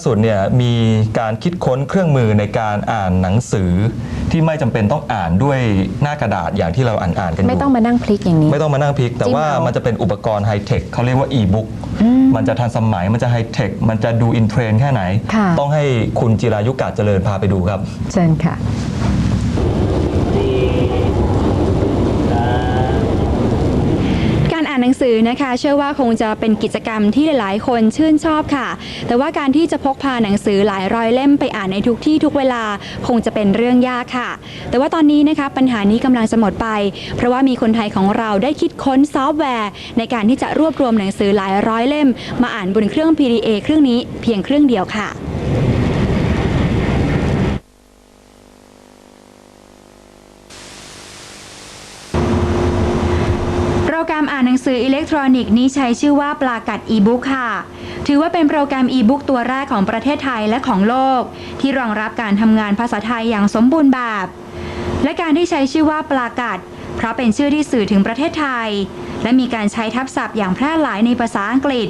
ล่าสุดเนี่ยมีการคิดค้นเครื่องมือในการอ่านหนังสือ ที่ไม่จำเป็นต้องอ่านด้วยหน้ากระดาษอย่างที่เราอ่านอ่านๆกันอยู่ไม่ต้องมานั่งพลิกอย่างนี้ ไม่ต้องมานั่งพลิก แต่จิ้มว่าเอามั มันจะเป็นอุปกรณ์ไฮเทคเขาเรียกว่าอีบุ๊กอืมมันจะทันสมัยมันจะไฮเทคมันจะดูอินเทรนด์แค่ไหน ค่ะ ต้องให้คุณจิรายุกาจเจริญพาไปดูครับ เชิญค่ะ การอ่านหนัง สือนะคะ เชื่อว่าคงจะเป็นกิจกรรมที่หลาย ๆ คนชื่นชอบค่ะ แต่ว่าการที่จะพกพาหนังสือหลายร้อยเล่มไปอ่านในทุกที่ทุกเวลาคงจะเป็นเรื่องยากค่ะ แต่ว่าตอนนี้นะคะปัญหานี้กำลังจะหมดไป เพราะว่ามีคนไทยของเราได้คิดค้นซอฟต์แวร์ ในการที่จะรวบรวมหนังสือหลายร้อยเล่ม มาอ่านบนเครื่อง PDA เครื่องนี้เพียงเครื่องเดียวค่ะ ล็กทรอนิกส์นี้ใช้ชื่อว่าปลากัดอีบุ๊กค่ะ ถือว่าเป็นโปรแกรมอีบุ๊กตัวแรกของประเทศไทยและของโลก ที่รองรับการทำงานภาษาไทยอย่างสมบูรณ์แบบ และการที่ใช้ชื่อว่าปลากัด เพราะเป็นชื่อที่สื่อถึงประเทศไทย และมีการใช้ทับศัพท์อย่างแพร่หลายในภาษาอังกฤษ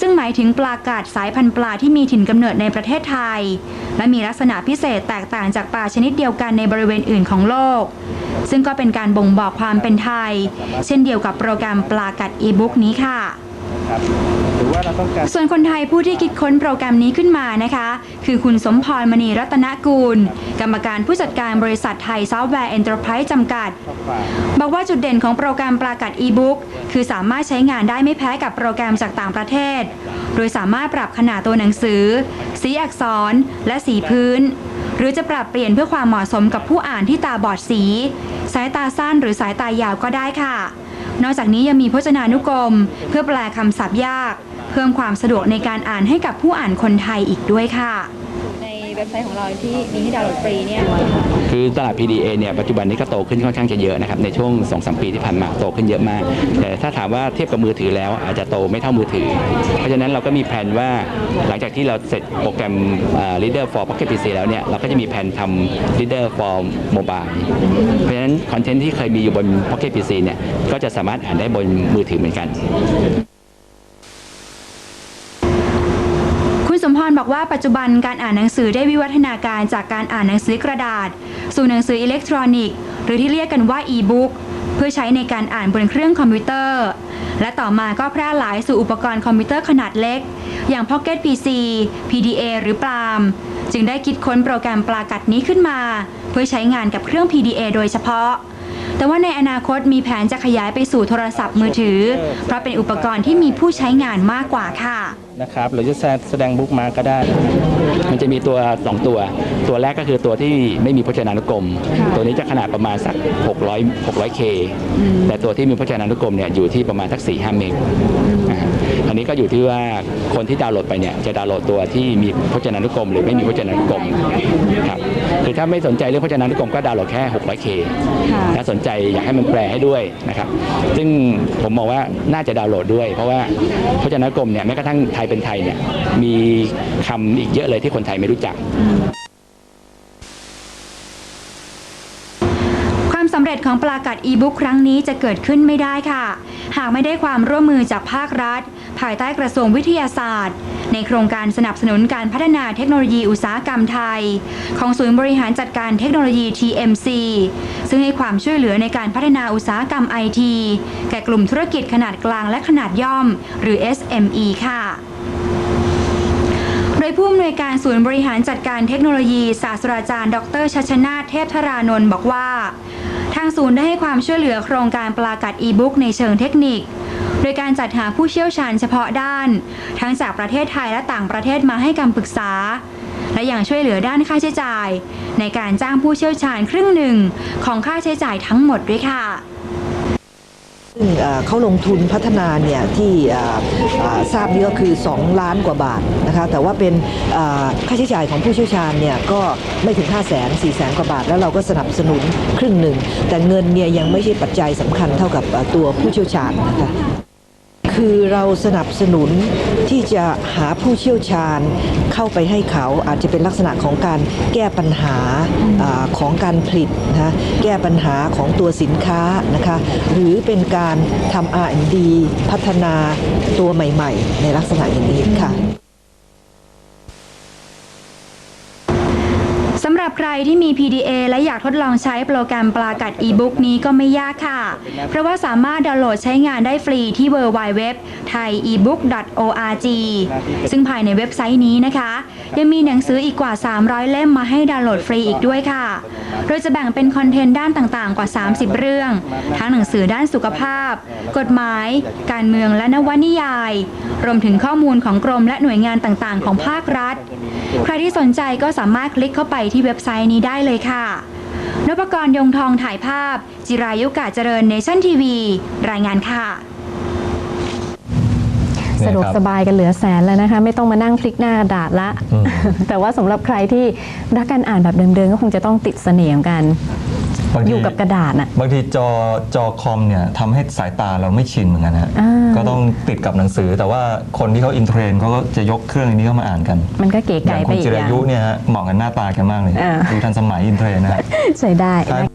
ซึ่งหมายถึงปลากาดสายพันธุ์ปลาที่มีถิ่นกำเนิดในประเทศไทย และมีลักษณะพิเศษแตกต่างจากปลาชนิดเดียวกันในบริเวณอื่นของโลก ซึ่งก็เป็นการบ่งบอกความเป็นไทย เช่นเดียวกับโปรแกรมปลากัดอีบุ๊กนี้ค่ะ ครับหรือว่าเราต้องการ ส่วนคนไทยผู้ที่คิดค้นโปรแกรมนี้ขึ้นมานะคะ คือคุณสมพรมณีรัตนกูล กรรมการผู้จัดการบริษัทไทยซอฟต์แวร์เอ็นเตอร์ไพรส์จำกัด บอกว่าจุดเด่นของโปรแกรมปลากัดอีบุ๊กคือสามารถใช้งานได้ไม่แพ้กับโปรแกรมจากต่างประเทศ โดยสามารถปรับขนาดตัวหนังสือ สีอักษร และสีพื้น หรือจะปรับเปลี่ยนเพื่อความเหมาะสมกับผู้อ่านที่ตาบอดสี สายตาสั้นหรือสายตายาวก็ได้ค่ะ นอกจากนี้ยังมีพจนานุกรม เพื่อแปลคำศัพท์ยาก เพิ่มความสะดวกในการอ่านให้กับผู้อ่านคนไทยอีกด้วยค่ะ เว็บไซต์ของเราที่มีให้ดาวน์โหลดฟรีเนี่ยคือตลาด PDA เนี่ยปัจจุบันนี้ก็โตขึ้นค่อนข้างจะเยอะนะครับในช่วง2อสปีที่ผ่านมาโตขึ้นเยอะมาก แต่ถ้าถามว่าเทียบกับมือถือแล้วอาจจะโตไม่เท่ามือถือ เพราะฉะนั้นเราก็มีแผนว่าหลังจากที่เราเสร็จโปรแกรมอ่า Reader for Pocket PC แล้วเนี่ยเราก็จะมีแผนทำ Reader for Mobile เพราะฉะนั้นคอนเทนต์ที่เคยมีอยู่บน Pocket PC เนี่ยก็จะสามารถอ่านได้บนมือถือเหมือนกัน สมพรบอกว่าปัจจุบันการอ่านหนังสือได้วิวัฒนาการจากการอ่านหนังสือกระดาษ สู่หนังสืออิเล็กทรอนิกส์ หรือที่เรียกกันว่าอีบุ๊กเพื่อใช้ในการอ่านบนเครื่องคอมพิวเตอร์ และต่อมาก็แพร่หลายสู่อุปกรณ์คอมพิวเตอร์ขนาดเล็ก อย่าง Pocket PC PDA หรือปลามจึงได้คิดค้นโปรแกรมปลากัดนี้ขึ้นมา เพื่อใช้งานกับเครื่อง PDA โดยเฉพาะ แต่ว่าในอนาคตมีแผนจะขยายไปสู่โทรศัพท์มือถือ เพราะเป็นอุปกรณ์ที่มีผู้ใช้งานมากกว่าค่ะนะครับหรือจะแสดงบุ๊กมาก็ได้ มันจะมีตัว 2 ตัว ตัวแรกก็คือตัวที่ไม่มีพจนานุกรม ตัวนี้จะขนาดประมาณสัก 600 600K แต่ตัวที่มีพจนานุกรมเนี่ยอยู่ที่ประมาณสัก4-5เมกนะฮะ อันนี้ก็อยู่ที่ว่าคนที่ดาวน์โหลดไปเนี่ยจะดาวน์โหลดตัวที่มีพจนานุกรม หรือไม่มีพจนานุกรมครับคือถ้าไม่สนใจเรื่องพจนานุกรมก็ดาวน์โหลดแค่ 600K ถ้าสนใจอยากให้มันแปลให้ด้วยนะครับซึ่งผมมองว่าน่าจะดาวน์โหลดด้วย เพราะว่าพจนานุกรมเนี่ยแม้กระทั่งไทยเป็นไทยเนี่ยมีคำอีกเยอะเลยที่คนไทยไม่รู้จัก ร็จของปลากัดอีบุ๊กครั้งนี้จะเกิดขึ้นไม่ได้ค่ะ หากไม่ได้ความร่วมมือจากภาครัฐ ภายใต้กระทรวงวิทยาศาสตร์ ในโครงการสนับสนุนการพัฒนาเทคโนโลยีอุตสาหกรรมไทย ของศูนย์บริหารจัดการเทคโนโลยี TMC ซึ่งให้ความช่วยเหลือในการพัฒนาอุตสาหกรรม IT แก่กลุ่มธุรกิจขนาดกลางและขนาดย่อม หรือ SME ค่ะโดยผู้อำนวยการศูนย์บริหารจัดการเทคโนโลยี ศาสตราจารย์ ดรชัชนาทเทพธารานนท์บอกว่า ทางศูนย์ได้ให้ความช่วยเหลือโครงการปลากัดอีบุ๊กในเชิงเทคนิค โดยการจัดหาผู้เชี่ยวชาญเฉพาะด้าน ทั้งจากประเทศไทยและต่างประเทศมาให้คำปรึกษา และอย่างช่วยเหลือด้านค่าใช้จ่าย ในการจ้างผู้เชี่ยวชาญครึ่งหนึ่งของค่าใช้จ่ายทั้งหมดด้วยค่ะ ซึ่งเขาลงทุนพัฒนาเนี่ยที่ทราบนี่ก็คือ 2 ล้านกว่าบาทนะคะแต่ว่าเป็นค่าใช้จ่ายของผู้เชี่ยวชาญเนี่ยก็ไม่ถึง 5 0 0แสน4 0แสนกว่าบาท แล้วเราก็สนับสนุนครึ่งหนึ่ง แต่เงินเนี่ยยังไม่ใช่ปัจจัยสำคัญเท่ากับตัวผู้เชี่ยวชาญนะคะ คือเราสนับสนุนที่จะหาผู้เชี่ยวชาญเข้าไปให้เขาอาจจะเป็นลักษณะของการแก้ปัญหาอาของการผลิตนะคะแก้ปัญหาของตัวสินค้านะคะหรือเป็นการทำ R&D พัฒนาตัวใหม่ ๆ ในลักษณะอย่างนี้ค่ะำหรับใครที่มี PDA และอยากทดลองใช้โปรแกรมปลากัด e-book นี้ก็ไม่ยากค่ะ เพราะว่าสามารถดาวน์โหลดใช้งานได้ฟรีที่ www thaiebook.org ซึ่งภายในเว็บไซต์นี้นะคะ ยังมีหนังสืออีกกว่า 300 เล่มมาให้ดาวน์โหลดฟรีอีกด้วยค่ะ โดยจะแบ่งเป็นคอนเทนต์ด้านต่างๆ กว่า 30 เรื่อง ทั้งหนังสือด้านสุขภาพ กฎหมาย การเมืองและนวนิยาย รวมถึงข้อมูลของกรมและหน่วยงานต่างๆ ของภาครัฐ ใครที่สนใจก็สามารถคลิกเข้าไปที่เว็บไซต์นี้ได้เลยค่ะนพกรยงทองถ่ายภาพ จิรายุกาเจริญเนชั่นทีวี รายงานค่ะเนี่ยสะดวกครับสบายกันเหลือแสนแล้วนะคะ ไม่ต้องมานั่งพลิกหน้ากระดาษละอืมแต่ว่าสำหรับใครที่รักการอ่านแบบเดิมๆ ก็คงจะต้องติดเสน่ห์ของกัน บางที อยู่กับกระดาษน่ะ บางทีจอจอคอมเนี่ยทำให้สายตาเราไม่ชินเหมือนกันฮะอ่า ก็ต้องติดกับหนังสือ แต่ว่าคนที่เขาอินเทรนด์เขาก็จะยกเครื่องนี้เข้ามาอ่านกันมันก็เก๋อไก่ย่างไปคุณอีกจิอราย่าง ยุเนี่ยฮะเหมาะกับหน้าตาแกมากเลยอ่า ดูทันสมัยอินเทรนด์นะฮะ ใช้ได้ใช่นะ